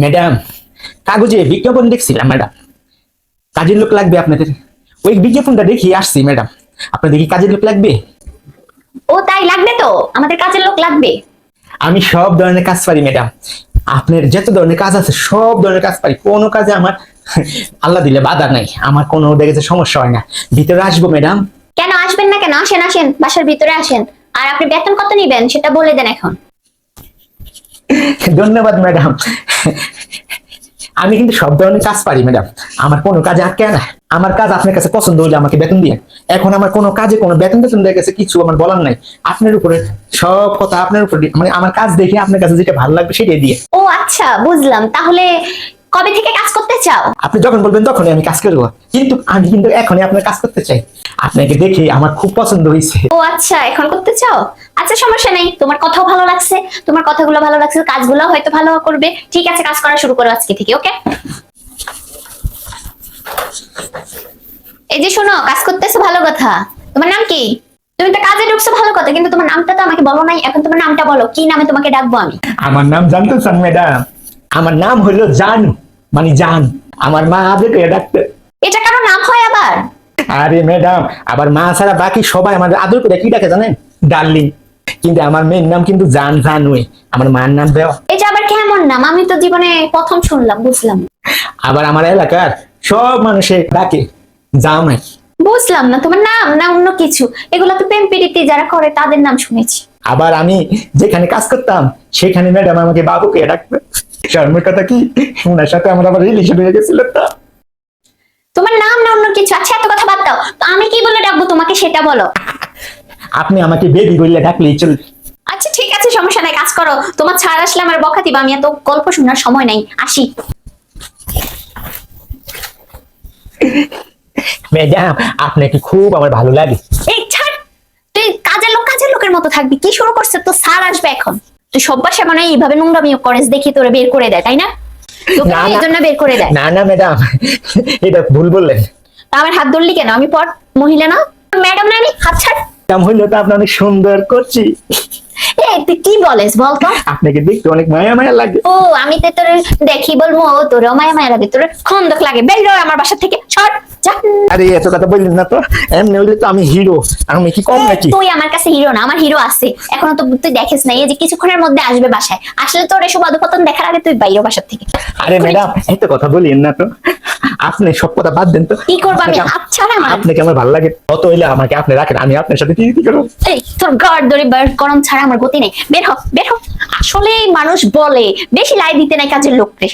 Madam কাগজে বিজ্ঞাপন দেখছিলাম ম্যাডাম কাজের লোক লাগবে আপনাদের। ওই বিজ্ঞাপনটা দেখি আসছি ম্যাডাম আপনাদের কি কাজের লোক লাগবে? ও তাই লাগবে তো। আমাদের কাজের লোক লাগবে। আমি সব ধরনের কাজ পারি ম্যাডাম আপনার যত ধরনের কাজ আছে সব ধরনের কাজ পারি। কোনো কাজে আমার আল্লাহ দিলে বাধা নাই। আমার কোনো দেখেছে সমস্যা হয় না। ভিতরে আসব ম্যাডাম কেন আসবেন না কেন? আসেন আসেন। বাসার ভিতরে আসেন। আর আপনি বেতন কত নিবেন সেটা বলে দেন এখন। ধন্যবাদ, ম্যাডাম। আমি কিন্তু সব ধরনের কাজ পারি, ম্যাডাম। আমার কোনো কাজে আটকে না আমার কাজ আপনার কাছে পছন্দ হলে আমাকে বেতন দিয়ে এখন আমার কোনো কাজে কোনো বেতন বেতন দেওয়ার গেছে কিছু আমার বলার নাই। আপনার উপরে সব কথা আপনার উপরে মানে আমার কাজ দেখে আপনার কাছে যেটা ভালো লাগবে সেটাই দিয়ে। ও আচ্ছা বুঝলাম। তাহলে কবে থেকে কাজ করতে চাও? আপনি যখন বলবেন তখনই আমি কাজ করব। কিন্তু আমি কিন্তু এখনই আপনার কাজ করতে চাই। আপনাকে দেখে আমার খুব পছন্দ হয়েছে। ও আচ্ছা এখন করতে চাও? আচ্ছা সমস্যা নেই। তোমার কথাও ভালো লাগছে। তোমার কথাগুলো ভালো লাগছে কাজগুলো হয়তো ভালো করবে। ঠিক আছে কাজ করা শুরু করো আজকে থেকে ওকে? এই যে শোনো কাজ করতেছো ভালো কথা। তোমার নাম কি? তুমি তো কাজে ঢুকছো ভালো কথা কিন্তু তোমার নামটা তো আমাকে বলো নাই। এখন তোমার নামটা বলো কি নামে তোমাকে ডাকবো আমি? আমার নাম জানতে চান ম্যাডাম। আমার নাম হলো জানু। মানে জান আমার মা আবেগে ডাকতে। এটা কারও নাম হয় আবার? আরে ম্যাডাম আবার মা ছাড়া বাকি সবাই আমাদের আদর করে কি ডাকে জানেন? ডার্লিং। কিন্তু আমার মেয়ের নাম কিন্তু জান জানুই আমার মার নাম দেওয়া। এটা আবার কেমন নাম? আমি তো জীবনে প্রথম শুনলাম বুঝলাম। আবার আমার এলাকার সব মানুষে ডাকে জামাই বুঝলাম না তোমার নাম না অন্য কিছু? এগুলো তো প্রেম প্রীতি যারা করে তাদের নাম শুনেছি। আবার আমি যেখানে কাজ করতাম সেখানে ম্যাডাম আমাকে বাবুকে ডাকবে। শর্মের কথা কি? সাথে আমার আবার রিলেশন হয়ে গেছিল তো তোমার নাম না অন্য কিছু? আচ্ছা এত কথা বাদ দাও। তো আমি কি বলে ডাকবো? তোমাকে সেটা বলো। আপনি আমাকে বেবি বললে ডাকলেই চলবে আচ্ছা ঠিক আছে সমস্যা নাই কাজ করো। তোমার ছাড় আসলে আমার বকা দিবা আমি এত গল্প শোনার সময় নাই। আসি। ম্যাডাম আপনাকে খুব আমার ভালো লাগে। এই ছাড়! তুই কাজের লোক কাজের লোকের মতো থাকবি। কি শুরু করছে? তো স্যার আসবে এখন। তুই সব বাসা মানে এইভাবে নোংরামি করে দেখি তোরে বের করে দেয় তাই না? এই। জন্য বের করে দেয়। না না ম্যাডাম এটা ভুল বললেন। তা আমার হাত ধরলি কেন? আমি পর মহিলা না। ম্যাডাম না আমি হাত ছাড়। হইলে তো আপনি অনেক সুন্দর করছি। এই তুই কি বলিস? বলতো আপনাকে দেখতে অনেক মায়া মায়া লাগে। ও আমি তো তোর দেখি বলব ও তোর মায়া মায়া লাগে তোর খন্দক লাগে। বের আমার বাসা থেকে সর আরে এত কথা বললেন না তো। এমনি হইলে তো আমি হিরো। আমি কি কম নাকি? তুই আমার কাছে হিরো না আমার হিরো আছে। এখনও তো তুই দেখিস না এই যে কিছুক্ষণের মধ্যে আসবে বাসায়। আসলে তোর এসব অধপতন দেখার আগে তুই বাইরে বাসার থেকে। আরে ম্যাডাম এত কথা বলিয়েন না তো। আপনি সব কথা বাদ দেন তো। কি করব আমি? আচ্ছা না আমার আপনাকে আমার ভালো লাগে। কত হইলে আমাকে আপনি রাখেন আমি আপনার সাথে কি করব? এই তোর গার্ড ধরে বের করম ছাড়া আমার গতি নেই। বের হ বের হ। আসলে মানুষ বলে বেশি লাই দিতে নাই কাজের লোককে